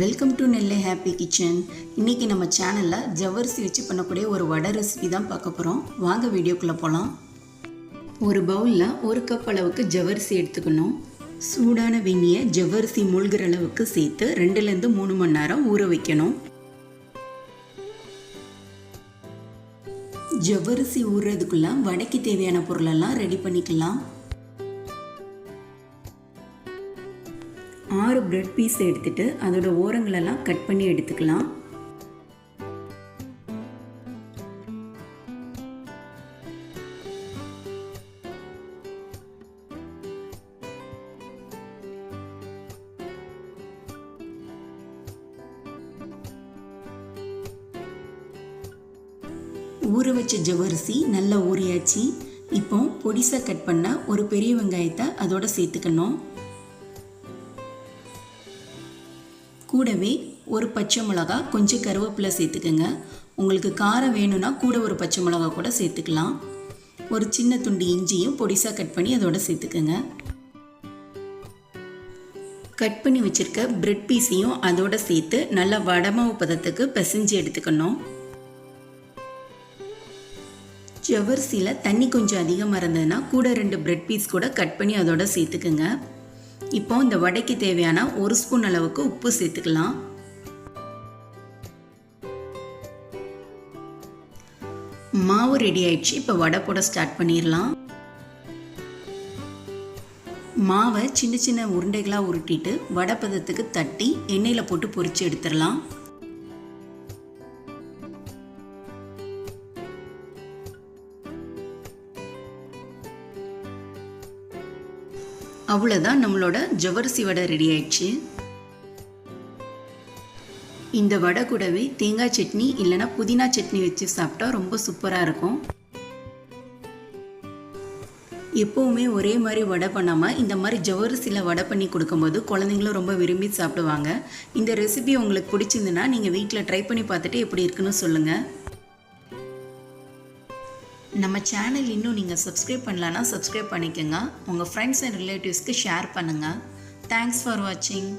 Welcome to Nellai happy kitchen இன்றைக்கி நம்ம சேனலில் ஜவ்வரிசி வச்சு பண்ணக்கூடிய ஒரு வடை ரெசிபி தான் பார்க்க போகிறோம் வாங்க வீடியோக்குள்ளே போகலாம் ஒரு பவுலில் ஒரு கப் அளவுக்கு ஜவ்வரிசி எடுத்துக்கணும். சூடான வெந்நியை ஜவ்வரிசி மூழ்கிற அளவுக்கு சேர்த்து ரெண்டுலேருந்து மூணு மணி நேரம் ஊற வைக்கணும். ஜவ்வரிசி ஊறுறதுக்குள்ளே வடைக்கு தேவையான பொருளெல்லாம் ரெடி பண்ணிக்கலாம். ஆறு பிரெட் பீஸ் எடுத்துட்டு அதோட ஓரங்களெல்லாம் கட் பண்ணி எடுத்துக்கலாம். ஊற வச்ச ஜவ்வரிசி நல்லா ஊறியாச்சு. இப்போ பொடிசாக கட் பண்ண ஒரு பெரிய வெங்காயத்தை அதோட சேர்த்துக்கணும். கூடவே ஒரு பச்சை மிளகா கொஞ்சம் கருவேப்பிலை சேர்த்துக்கோங்க. உங்களுக்கு காரம் வேணும்னா கூட ஒரு பச்சை மிளகா கூட சேர்த்துக்கலாம். ஒரு சின்ன துண்டு இஞ்சியும் பொடிசாக கட் பண்ணி அதோட சேர்த்துக்கோங்க. கட் பண்ணி வச்சுருக்க பிரெட் பீஸையும் அதோட சேர்த்து நல்லா வடமாவு பதத்துக்கு பிசைஞ்சு எடுத்துக்கணும். ஜவர்சியில் தண்ணி கொஞ்சம் அதிகமாக இருந்ததுன்னா கூட ரெண்டு பிரெட் பீஸ் கூட கட் பண்ணி அதோட சேர்த்துக்குங்க. இப்போ இந்த வடைக்கு தேவையான ஒரு ஸ்பூன் அளவுக்கு உப்பு சேர்த்துக்கலாம். மாவு ரெடி ஆயிடுச்சு. இப்போ வடை போட ஸ்டார்ட் பண்ணிடலாம். மாவை சின்ன சின்ன உருண்டைகளாக உருட்டிட்டு வடை பதத்துக்கு தட்டி எண்ணெயில் போட்டு பொரித்து எடுத்துடலாம். அவ்வளோதான் நம்மளோட ஜவரிசி வடை ரெடி ஆயிடுச்சு. இந்த வடை கூடவே தேங்காய் சட்னி இல்லைன்னா புதினா சட்னி வச்சு சாப்பிட்டா ரொம்ப சூப்பராக இருக்கும். எப்போவுமே ஒரே மாதிரி வடை பண்ணாமல் இந்த மாதிரி ஜவரிசியில் வடை பண்ணி கொடுக்கும்போது குழந்தைங்களும் ரொம்ப விரும்பி சாப்பிடுவாங்க. இந்த ரெசிபி உங்களுக்கு பிடிச்சிருந்துன்னா நீங்கள் வீட்டில் ட்ரை பண்ணி பார்த்துட்டு எப்படி இருக்குன்னு சொல்லுங்கள் நம்ம சேனல் இன்னும் நீங்கள் சப்ஸ்கிரைப் பண்ணலன்னா சப்ஸ்கிரைப் பண்ணிக்கோங்க. உங்கள் ஃப்ரெண்ட்ஸ் அண்ட் ரிலேட்டிவ்ஸ்க்கு ஷேர் பண்ணுங்கள் தேங்க்ஸ் ஃபார் வாட்சிங்